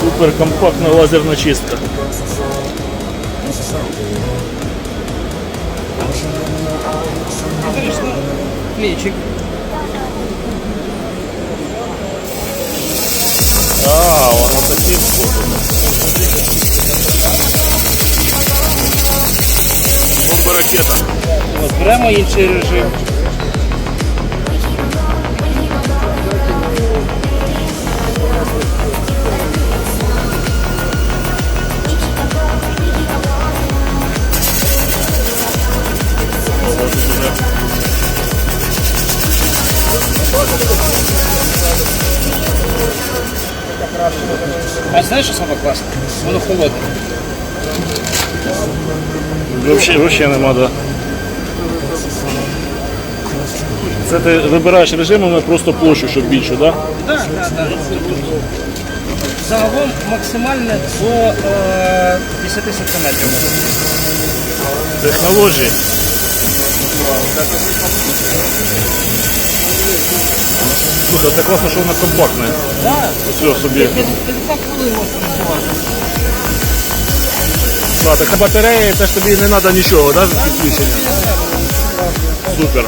Супер компактна лазерна чистка. Клейчик. А, воно таким способом. Бомба ракета. От, беремо інший режим. А знаєш, що саме класне? Воно холодне. Вообще, вообще нема, да. Це ти вибираєш режимами просто площу, щоб більшу, да? Так, так, так. Загалом максимальне до е, 10 сантиметрів. Технології. Слухай, це класно, що вона компактна. Так, Все собі. 50 хвилин можна працювати. Так батарея, це ж тобі не треба нічого, да, підключення. Супер.